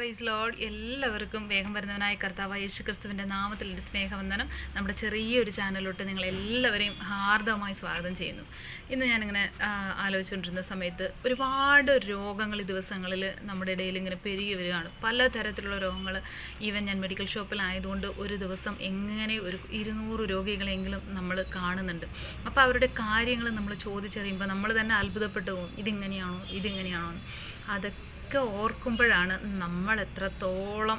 Price load എല്ലാവർക്കും വേഗം വരുന്നവനായ കർത്താവ് യേശു ക്രിസ്തുവിന്റെ നാമത്തിൽ എന്റെ സ്നേഹവന്ദനം. നമ്മുടെ ചെറിയൊരു ചാനലിലോട്ട് നിങ്ങൾ എല്ലാവരെയും ഹാർദവമായി സ്വാഗതം ചെയ്യുന്നു. ഇന്ന് ഞാനിങ്ങനെ ആലോചിച്ചുകൊണ്ടിരുന്ന സമയത്ത് ഒരുപാട് രോഗങ്ങൾ ഈ ദിവസങ്ങളിൽ നമ്മുടെ ഇടയിൽ ഇങ്ങനെ പെരുകി വരികയാണ്. പല തരത്തിലുള്ള രോഗങ്ങൾ. ഈവൻ ഞാൻ മെഡിക്കൽ ഷോപ്പിലായതുകൊണ്ട് ഒരു ദിവസം എങ്ങനെ ഒരു ഇരുന്നൂറ് രോഗികളെങ്കിലും നമ്മൾ കാണുന്നുണ്ട്. അപ്പോൾ അവരുടെ കാര്യങ്ങൾ നമ്മൾ ചോദിച്ചറിയുമ്പോൾ നമ്മൾ തന്നെ അത്ഭുതപ്പെട്ടു പോകും. ഇതിങ്ങനെയാണോ? ഇതിങ്ങനെയാണോ. അതൊക്കെ ഒക്കെ ഓർക്കുമ്പോഴാണ് നമ്മൾ എത്രത്തോളം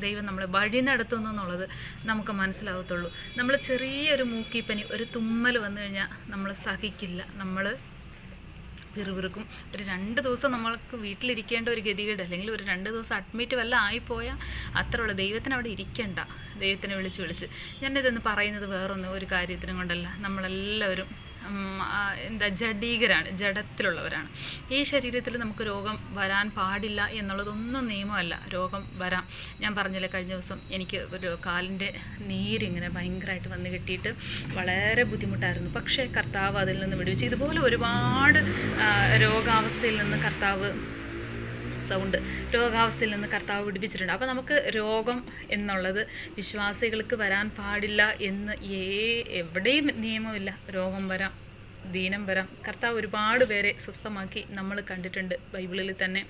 ദൈവം നമ്മളെ വഴി നടത്തുന്നു എന്നുള്ളത് നമുക്ക് മനസ്സിലാവത്തുള്ളൂ. നമ്മൾ ചെറിയൊരു മൂക്കിപ്പനി ഒരു തുമ്മൽ വന്നു കഴിഞ്ഞാൽ നമ്മൾ സഹിക്കില്ല. നമ്മൾ പിറുപിറുക്കും. ഒരു രണ്ട് ദിവസം നമ്മൾക്ക് വീട്ടിലിരിക്കേണ്ട ഒരു ഗതികേട് അല്ലെങ്കിൽ ഒരു രണ്ട് ദിവസം അഡ്മിറ്റ് വല്ല ആയിപ്പോയാൽ അത്ര ഉള്ളൂ ദൈവത്തിന് അവിടെ ഇരിക്കണ്ട. ദൈവത്തിനെ വിളിച്ച് വിളിച്ച്. ഞാനിതെന്ന് പറയുന്നത് വേറൊന്നും ഒരു കാര്യത്തിനും കൊണ്ടല്ല. നമ്മളെല്ലാവരും എന്താ ജഡീകരാണ് ജഡത്തിലുള്ളവരാണ്. ഈ ശരീരത്തിൽ നമുക്ക് രോഗം വരാൻ പാടില്ല എന്നുള്ളതൊന്നും നിയമമല്ല. രോഗം വരാം. ഞാൻ പറഞ്ഞില്ല കഴിഞ്ഞ ദിവസം എനിക്ക് ഒരു കാലിന്റെ നീരിങ്ങനെ ഭയങ്കരമായിട്ട് വന്ന് കിട്ടിയിട്ട് വളരെ ബുദ്ധിമുട്ടായിരുന്നു. പക്ഷേ കർത്താവ് അതിൽ നിന്ന് വിടുവിച്ച്. ഇതുപോലെ ഒരുപാട് രോഗാവസ്ഥയിൽ നിന്ന് കർത്താവ് സൗണ്ട് രോഗാവസ്ഥയിൽ നിന്ന് കർത്താവ് വിടുവിച്ചിട്ടുണ്ട്. അപ്പോൾ നമുക്ക് രോഗം എന്നുള്ളത് വിശ്വാസികൾക്ക് വരാൻ പാടില്ല എന്ന് ഏ എവിടെയും നിയമമില്ല. രോഗം വരാം. ദീനം വരാം കർത്താവ് ഒരുപാട് പേരെ സ്വസ്ഥമാക്കി നമ്മൾ കണ്ടിട്ടുണ്ട്. ബൈബിളിൽ തന്നെ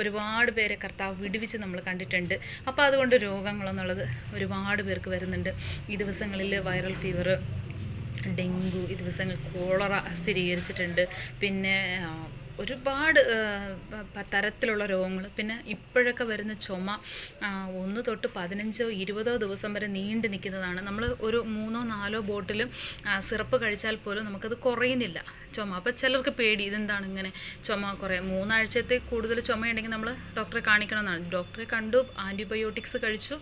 ഒരുപാട് പേരെ കർത്താവ് വിടുവിച്ച് നമ്മൾ കണ്ടിട്ടുണ്ട്. അപ്പോൾ അതുകൊണ്ട് രോഗങ്ങളെന്നുള്ളത് ഒരുപാട് പേർക്ക് വരുന്നുണ്ട്. ഈ ദിവസങ്ങളിൽ വൈറൽ ഫീവർ ഡെങ്കു ഈ ദിവസങ്ങൾ കോളറ സ്ഥിരീകരിച്ചിട്ടുണ്ട്. പിന്നെ ഒരുപാട് തരത്തിലുള്ള രോഗങ്ങൾ. പിന്നെ ഇപ്പോഴൊക്കെ വരുന്ന ചുമ ഒന്ന് തൊട്ട് പതിനഞ്ചോ ഇരുപതോ ദിവസം വരെ നീണ്ടു നിൽക്കുന്നതാണ്. നമ്മൾ ഒരു മൂന്നോ നാലോ ബോട്ടിൽ സിറപ്പ് കഴിച്ചാൽ പോലും നമുക്കത് കുറയുന്നില്ല. ചുമ. അപ്പോൾ ചിലർക്ക് പേടി ഇതെന്താണ് ഇങ്ങനെ ചുമ കുറേ മൂന്നാഴ്ചത്തെ കൂടുതൽ ചുമയുണ്ടെങ്കിൽ നമ്മൾ ഡോക്ടറെ കാണിക്കണമെന്നാണ്. ഡോക്ടറെ കണ്ടു ആന്റിബയോട്ടിക്സ് കഴിച്ചു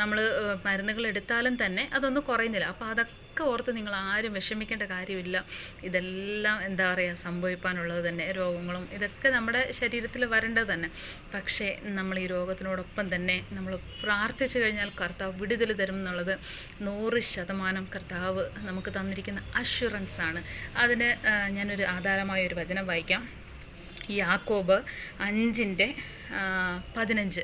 നമ്മൾ മരുന്നുകൾ എടുത്താലും തന്നെ അതൊന്നും കുറയുന്നില്ല. അപ്പോൾ അതൊക്കെ ഓർത്ത് നിങ്ങൾ ആരും വിഷമിക്കേണ്ട കാര്യമില്ല. ഇതെല്ലാം എന്താ പറയുക സംഭവിക്കാനുള്ളത് തന്നെ രോഗങ്ങളും ഇതൊക്കെ നമ്മുടെ ശരീരത്തിൽ വരേണ്ടത് തന്നെ. പക്ഷേ നമ്മൾ ഈ രോഗത്തിനോടൊപ്പം തന്നെ നമ്മൾ പ്രാർത്ഥിച്ചു കഴിഞ്ഞാൽ കർത്താവ് വിടുതൽ തരും എന്നുള്ളത് നൂറ് ശതമാനം കർത്താവ് നമുക്ക് തന്നിരിക്കുന്ന അഷുറൻസ് ആണ്. അതിന് ഞാനൊരു ആധാരമായ ഒരു വചനം വായിക്കാം. യാക്കോബ് അഞ്ചിന്റെ പതിനഞ്ച്.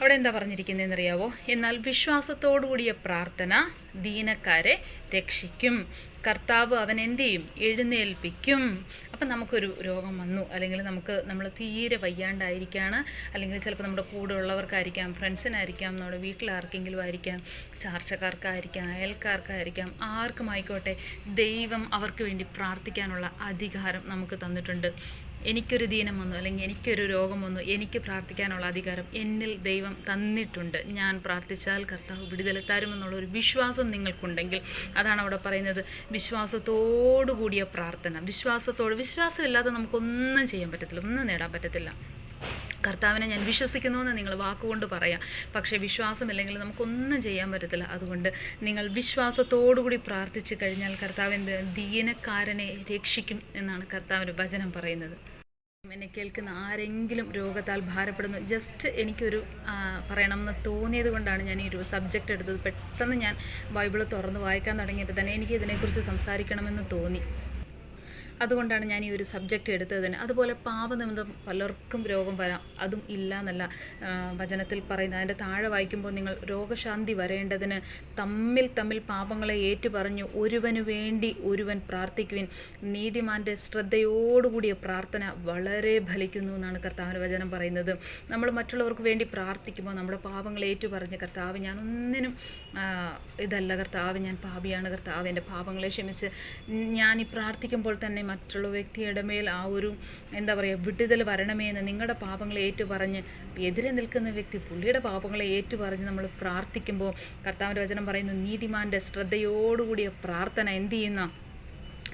അവിടെ എന്താ പറഞ്ഞിരിക്കുന്നതെന്നറിയാവോ? എന്നാൽ വിശ്വാസത്തോടുകൂടിയ പ്രാർത്ഥന ദീനക്കാരെ രക്ഷിക്കും. കർത്താവ് അവൻ എന്ത് ചെയ്യും എഴുന്നേൽപ്പിക്കും. അപ്പം നമുക്കൊരു രോഗം വന്നു. അല്ലെങ്കിൽ നമുക്ക് നമ്മൾ തീരെ വയ്യാണ്ടായിരിക്കുകയാണ് അല്ലെങ്കിൽ ചിലപ്പോൾ നമ്മുടെ കൂടെ ഉള്ളവർക്കായിരിക്കാം ഫ്രണ്ട്സിനായിരിക്കാം നമ്മുടെ വീട്ടിൽ ആർക്കെങ്കിലും ആയിരിക്കാം ചാർച്ചക്കാർക്കായിരിക്കാം അയൽക്കാർക്കായിരിക്കാം ആർക്കും ആയിക്കോട്ടെ ദൈവം അവർക്ക് വേണ്ടി പ്രാർത്ഥിക്കാനുള്ള അധികാരം നമുക്ക് തന്നിട്ടുണ്ട്. എനിക്കൊരു ദീനം വന്നു അല്ലെങ്കിൽ എനിക്കൊരു രോഗം വന്നു എനിക്ക് പ്രാർത്ഥിക്കാനുള്ള അധികാരം എന്നിൽ ദൈവം തന്നിട്ടുണ്ട്. ഞാൻ പ്രാർത്ഥിച്ചാൽ കർത്താവ് വിടുതലെത്താരും എന്നുള്ള ഒരു വിശ്വാസം നിങ്ങൾക്കുണ്ടെങ്കിൽ അതാണ് അവിടെ പറയുന്നത്. വിശ്വാസത്തോടു കൂടിയ പ്രാർത്ഥന. വിശ്വാസത്തോട് വിശ്വാസമില്ലാതെ നമുക്കൊന്നും ചെയ്യാൻ പറ്റത്തില്ല ഒന്നും നേടാൻ പറ്റത്തില്ല. കർത്താവിനെ ഞാൻ വിശ്വസിക്കുന്നു എന്ന് നിങ്ങൾ വാക്കുകൊണ്ട് പറയാം. പക്ഷേ വിശ്വാസമില്ലെങ്കിൽ നമുക്കൊന്നും ചെയ്യാൻ പറ്റത്തില്ല. അതുകൊണ്ട് നിങ്ങൾ വിശ്വാസത്തോടുകൂടി പ്രാർത്ഥിച്ചു കഴിഞ്ഞാൽ കർത്താവ് എന്ത് ദീനക്കാരനെ രക്ഷിക്കും എന്നാണ് കർത്താവിന്റെ വചനം പറയുന്നത്. എന്നെ കേൾക്കുന്ന ആരെങ്കിലും രോഗത്താൽ ഭാരപ്പെടുന്നു. ജസ്റ്റ് എനിക്കൊരു പറയണം പറയണമെന്ന് തോന്നിയത് കൊണ്ടാണ് ഞാൻ ഈ ഒരു സബ്ജക്റ്റ് എടുത്തത്. പെട്ടെന്ന് ഞാൻ ബൈബിൾ തുറന്ന് വായിക്കാൻ തുടങ്ങിയപ്പോൾ തന്നെ എനിക്ക് ഇതിനെക്കുറിച്ച് സംസാരിക്കണമെന്ന് തോന്നി. അതുകൊണ്ടാണ് ഞാൻ ഈ ഒരു സബ്ജക്റ്റ് എടുത്തത് തന്നെ അതുപോലെ പാപനിമിത്തം പലർക്കും രോഗം വരാം. അതും ഇല്ല എന്നല്ല വചനത്തിൽ പറയുന്നത്. അതിന്റെ താഴെ വായിക്കുമ്പോൾ നിങ്ങൾ രോഗശാന്തി വരേണ്ടതിന് തമ്മിൽ തമ്മിൽ പാപങ്ങളെ ഏറ്റുപറഞ്ഞു ഒരുവന് വേണ്ടി ഒരുവൻ പ്രാർത്ഥിക്കുവിൻ. നീതിമാന്റെ ശ്രദ്ധയോടുകൂടിയ പ്രാർത്ഥന വളരെ ഫലിക്കുന്നു എന്നാണ് കർത്താവിന്റെ വചനം പറയുന്നത്. നമ്മൾ മറ്റുള്ളവർക്ക് വേണ്ടി പ്രാർത്ഥിക്കുമ്പോൾ നമ്മുടെ പാപങ്ങളെ ഏറ്റുപറഞ്ഞ് കർത്താവ് ഞാൻ ഒന്നിനും ഇതല്ല കർത്താവ് ഞാൻ പാപിയാണ്. കർത്താവ് എന്റെ പാപങ്ങളെ ക്ഷമിച്ച്. ഞാൻ ഈ പ്രാർത്ഥിക്കുമ്പോൾ തന്നെ മറ്റുള്ള വ്യക്തിയുടെ മേൽ ആ ഒരു എന്താ പറയുക വിടുതൽ വരണമേ എന്ന് നിങ്ങളുടെ പാപങ്ങളെ ഏറ്റുപറഞ്ഞ് എതിരെ നിൽക്കുന്ന വ്യക്തി പുള്ളിയുടെ പാപങ്ങളെ ഏറ്റുപറഞ്ഞ് നമ്മൾ പ്രാർത്ഥിക്കുമ്പോൾ കർത്താവിന്റെ വചനം പറയുന്ന നീതിമാന്റെ ശ്രദ്ധയോടുകൂടിയ പ്രാർത്ഥന എന്ത് ചെയ്യുന്ന?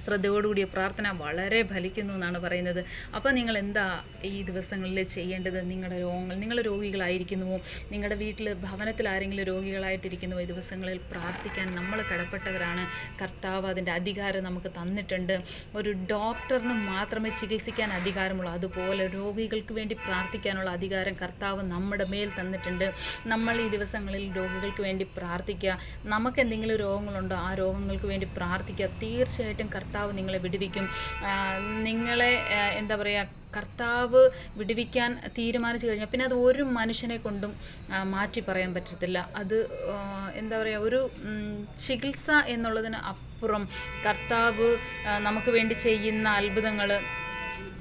ശ്രദ്ധയോടുകൂടിയ പ്രാർത്ഥന വളരെ ഫലിക്കുന്നു എന്നാണ് പറയുന്നത്. അപ്പോൾ നിങ്ങൾ എന്താ ഈ ദിവസങ്ങളിൽ ചെയ്യേണ്ടത്? നിങ്ങളുടെ രോഗങ്ങൾ നിങ്ങൾ രോഗികളായിരിക്കുന്നുവോ? നിങ്ങളുടെ വീട്ടിൽ ഭവനത്തിൽ ആരെങ്കിലും രോഗികളായിട്ടിരിക്കുന്നുവോ? ഈ ദിവസങ്ങളിൽ പ്രാർത്ഥിക്കാൻ നമ്മൾ കടപ്പെട്ടവരാണ്. കർത്താവ് അതിന്റെ അധികാരം നമുക്ക് തന്നിട്ടുണ്ട്. ഒരു ഡോക്ടറിന് മാത്രമേ ചികിത്സിക്കാൻ അധികാരമുള്ളൂ. അതുപോലെ രോഗികൾക്ക് വേണ്ടി പ്രാർത്ഥിക്കാനുള്ള അധികാരം കർത്താവ് നമ്മുടെ മേൽ തന്നിട്ടുണ്ട്. നമ്മൾ ഈ ദിവസങ്ങളിൽ രോഗികൾക്ക് വേണ്ടി പ്രാർത്ഥിക്കുക. നമുക്ക് എന്തെങ്കിലും രോഗങ്ങളുണ്ടോ? ആ രോഗങ്ങൾക്ക് വേണ്ടി പ്രാർത്ഥിക്കുക. തീർച്ചയായിട്ടും കർത്താവ് കർത്താവ് നിങ്ങളെ വിടുവിക്കും. നിങ്ങളെ എന്താ പറയുക കർത്താവ് വിടുവിക്കാൻ തീരുമാനിച്ചു കഴിഞ്ഞാൽ പിന്നെ അത് ഒരു മനുഷ്യനെ കൊണ്ടും മാറ്റി പറയാൻ പറ്റത്തില്ല. അത് എന്താ പറയുക ഒരു ചികിത്സ എന്നുള്ളതിന് അപ്പുറം കർത്താവ് നമുക്ക് വേണ്ടി ചെയ്യുന്ന അത്ഭുതങ്ങൾ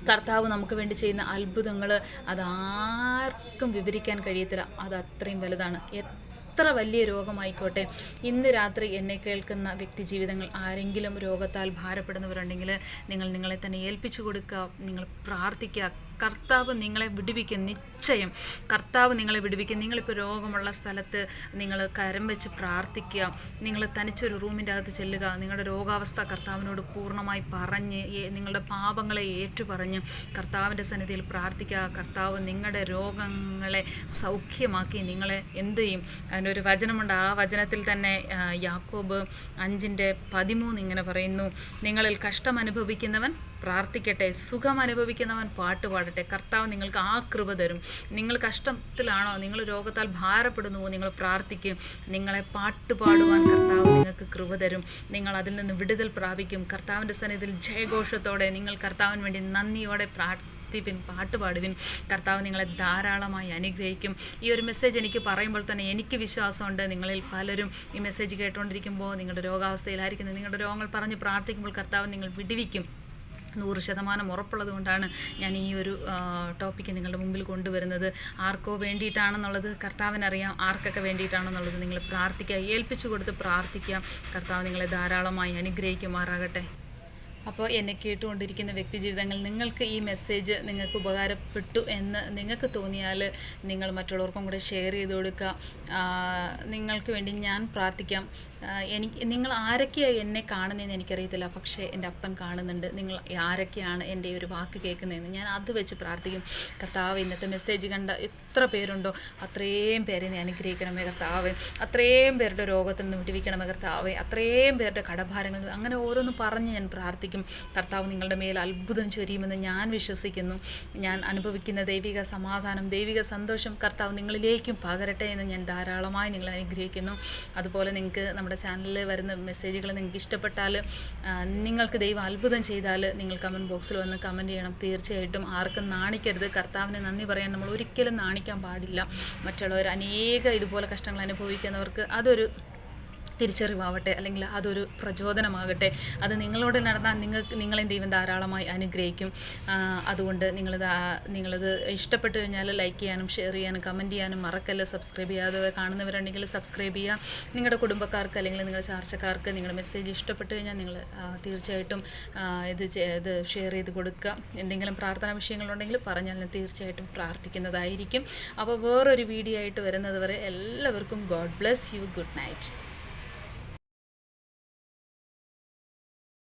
കർത്താവ് നമുക്ക് വേണ്ടി ചെയ്യുന്ന അത്ഭുതങ്ങൾ അതാർക്കും വിവരിക്കാൻ കഴിയത്തില്ല. അത് അത്രയും വലുതാണ്. എത്ര വലിയ രോഗമായിക്കോട്ടെ. ഇന്ന് രാത്രി എന്നെ കേൾക്കുന്ന വ്യക്തി ജീവിതങ്ങൾ ആരെങ്കിലും രോഗത്താൽ ഭാരപ്പെടുന്നവരുണ്ടെങ്കിൽ നിങ്ങൾ നിങ്ങളെ തന്നെ ഏൽപ്പിച്ചു കൊടുക്കുക നിങ്ങൾ പ്രാർത്ഥിക്കുക കർത്താവ് നിങ്ങളെ വിടുവിക്കും നിശ്ചയം. കർത്താവ് നിങ്ങളെ വിടുവിക്കും. നിങ്ങളിപ്പോൾ രോഗമുള്ള സ്ഥലത്ത് നിങ്ങൾ കരം വെച്ച് പ്രാർത്ഥിക്കുക. നിങ്ങൾ തനിച്ചൊരു റൂമിന്റെ അകത്ത് ചെല്ലുക. നിങ്ങളുടെ രോഗാവസ്ഥ കർത്താവിനോട് പൂർണമായി പറഞ്ഞ് നിങ്ങളുടെ പാപങ്ങളെ ഏറ്റുപറഞ്ഞ് കർത്താവിന്റെ സന്നിധിയിൽ പ്രാർത്ഥിക്കുക. കർത്താവ് നിങ്ങളുടെ രോഗങ്ങളെ സൗഖ്യമാക്കി നിങ്ങളെ എന്ത് ചെയ്യും? അതിനൊരു വചനമുണ്ട്. ആ വചനത്തിൽ തന്നെ യാക്കോബ് അഞ്ചിന്റെ പതിമൂന്ന് ഇങ്ങനെ പറയുന്നു. നിങ്ങളിൽ കഷ്ടം അനുഭവിക്കുന്നവൻ പ്രാർത്ഥിക്കട്ടെ സുഖം അനുഭവിക്കുന്നവൻ പാട്ട് പാടട്ടെ. കർത്താവ് നിങ്ങൾക്ക് ആ കൃപ തരും. നിങ്ങൾ കഷ്ടത്തിലാണോ നിങ്ങൾ രോഗത്താൽ ഭാരപ്പെടുന്നുവോ നിങ്ങൾ പ്രാർത്ഥിക്കും. നിങ്ങളെ പാട്ട് പാടുവാൻ കർത്താവ് നിങ്ങൾക്ക് കൃപ തരും. നിങ്ങൾ അതിൽ നിന്ന് വിടുതൽ പ്രാപിക്കും. കർത്താവിന്റെ സന്നിധിയിൽ ജയഘോഷത്തോടെ നിങ്ങൾ കർത്താവിന് വേണ്ടി നന്ദിയോടെ പ്രാർത്ഥിപ്പിൻ പാട്ട് പാടുവിൻ. കർത്താവ് നിങ്ങളെ ധാരാളമായി അനുഗ്രഹിക്കും. ഈ ഒരു മെസ്സേജ് എനിക്ക് പറയുമ്പോൾ തന്നെ എനിക്ക് വിശ്വാസമുണ്ട്. നിങ്ങളിൽ പലരും ഈ മെസ്സേജ് കേട്ടുകൊണ്ടിരിക്കുമ്പോൾ നിങ്ങളുടെ രോഗാവസ്ഥയിലായിരിക്കുന്നത് നിങ്ങളുടെ രോഗങ്ങൾ പറഞ്ഞ് പ്രാർത്ഥിക്കുമ്പോൾ കർത്താവ് നിങ്ങൾ വിടുവിക്കും. നൂറ് ശതമാനം ഉറപ്പുള്ളത് കൊണ്ടാണ് ഞാൻ ഈ ഒരു ടോപ്പിക്ക് നിങ്ങളുടെ മുമ്പിൽ കൊണ്ടുവരുന്നത്. ആർക്കോ വേണ്ടിയിട്ടാണെന്നുള്ളത് കർത്താവിനറിയാം. ആർക്കൊക്കെ വേണ്ടിയിട്ടാണെന്നുള്ളത് നിങ്ങൾ പ്രാർത്ഥിക്കുക. ഏൽപ്പിച്ചു കൊടുത്ത് പ്രാർത്ഥിക്കുക. കർത്താവ് നിങ്ങളെ ധാരാളമായി അനുഗ്രഹിക്കുമാറാകട്ടെ. അപ്പോൾ എന്നെ കേട്ടുകൊണ്ടിരിക്കുന്ന വ്യക്തി ജീവിതങ്ങൾ നിങ്ങൾക്ക് ഈ മെസ്സേജ് നിങ്ങൾക്ക് ഉപകാരപ്പെട്ടു എന്ന് നിങ്ങൾക്ക് തോന്നിയാൽ നിങ്ങൾ മറ്റുള്ളവർക്കും കൂടെ ഷെയർ ചെയ്ത് കൊടുക്കുക. നിങ്ങൾക്ക് വേണ്ടി ഞാൻ പ്രാർത്ഥിക്കാം. എനിക്ക് നിങ്ങൾ ആരൊക്കെയാണ് എന്നെ കാണുന്നതെന്ന് എനിക്കറിയത്തില്ല. പക്ഷേ എന്റെ അപ്പൻ കാണുന്നുണ്ട്. നിങ്ങൾ ആരൊക്കെയാണ് എന്റെ ഒരു വാക്ക് കേൾക്കുന്നതെന്ന് ഞാൻ അത് വെച്ച് പ്രാർത്ഥിക്കും. കർത്താവ് ഇന്നത്തെ മെസ്സേജ് കണ്ട എത്ര പേരുണ്ടോ? അത്രയും പേരെ നീ അനുഗ്രഹിക്കണമേ കർത്താവ്. അത്രയും പേരുടെ രോഗത്തിൽ നിന്ന് വിടിവിക്കണമേ കർത്താവ്. അത്രയും പേരുടെ കടഭാരങ്ങൾ അങ്ങനെ ഓരോന്ന് പറഞ്ഞ് ഞാൻ പ്രാർത്ഥിക്കും കർത്താവ് നിങ്ങളുടെ മേൽ അത്ഭുതം ചൊരിയുമെന്ന് ഞാൻ വിശ്വസിക്കുന്നു. ഞാൻ അനുഭവിക്കുന്ന ദൈവിക സമാധാനം ദൈവിക സന്തോഷം കർത്താവ് നിങ്ങളിലേക്കും പകരട്ടെ എന്ന് ഞാൻ ധാരാളമായി നിങ്ങളെ അനുഗ്രഹിക്കുന്നു. അതുപോലെ നിങ്ങൾക്ക് നമ്മുടെ ചാനലിൽ വരുന്ന മെസ്സേജുകൾ നിങ്ങൾക്ക് ഇഷ്ടപ്പെട്ടാൽ നിങ്ങൾക്ക് ദൈവം അത്ഭുതം ചെയ്താൽ നിങ്ങൾ കമന്റ് ബോക്സിൽ വന്ന് കമന്റ് ചെയ്യണം. തീർച്ചയായിട്ടും ആർക്കും നാണിക്കരുത്. കർത്താവിന് നന്ദി പറയാൻ നമ്മൾ ഒരിക്കലും നാണിക്കാൻ പാടില്ല. മറ്റുള്ളവർ അനേകം ഇതുപോലെ കഷ്ടങ്ങൾ അനുഭവിക്കുന്നവർക്ക് അതൊരു തിരിച്ചറിവാവട്ടെ അല്ലെങ്കിൽ അതൊരു പ്രചോദനമാകട്ടെ. അത് നിങ്ങളോട് നടന്നാൽ നിങ്ങൾക്ക് നിങ്ങളെ ദൈവം ധാരാളമായി അനുഗ്രഹിക്കും. അതുകൊണ്ട് നിങ്ങളിത് നിങ്ങളത് ഇഷ്ടപ്പെട്ട് കഴിഞ്ഞാൽ ലൈക്ക് ചെയ്യാനും ഷെയർ ചെയ്യാനും കമന്റ് ചെയ്യാനും മറക്കല്ല. സബ്സ്ക്രൈബ് ചെയ്യാതെ കാണുന്നവരുണ്ടെങ്കിൽ സബ്സ്ക്രൈബ് ചെയ്യുക. നിങ്ങളുടെ കുടുംബക്കാർക്ക് അല്ലെങ്കിൽ നിങ്ങളുടെ ചാർച്ചക്കാർക്ക് നിങ്ങളുടെ മെസ്സേജ് ഇഷ്ടപ്പെട്ടു കഴിഞ്ഞാൽ നിങ്ങൾ തീർച്ചയായിട്ടും ഇത് ഇത് ഷെയർ ചെയ്ത് കൊടുക്കുക. എന്തെങ്കിലും പ്രാർത്ഥനാ വിഷയങ്ങളുണ്ടെങ്കിൽ പറഞ്ഞാൽ ഞാൻ തീർച്ചയായിട്ടും പ്രാർത്ഥിക്കുന്നതായിരിക്കും. അപ്പോൾ വേറൊരു വീഡിയോ ആയിട്ട് വരുന്നത് വരെ എല്ലാവർക്കും god bless you good night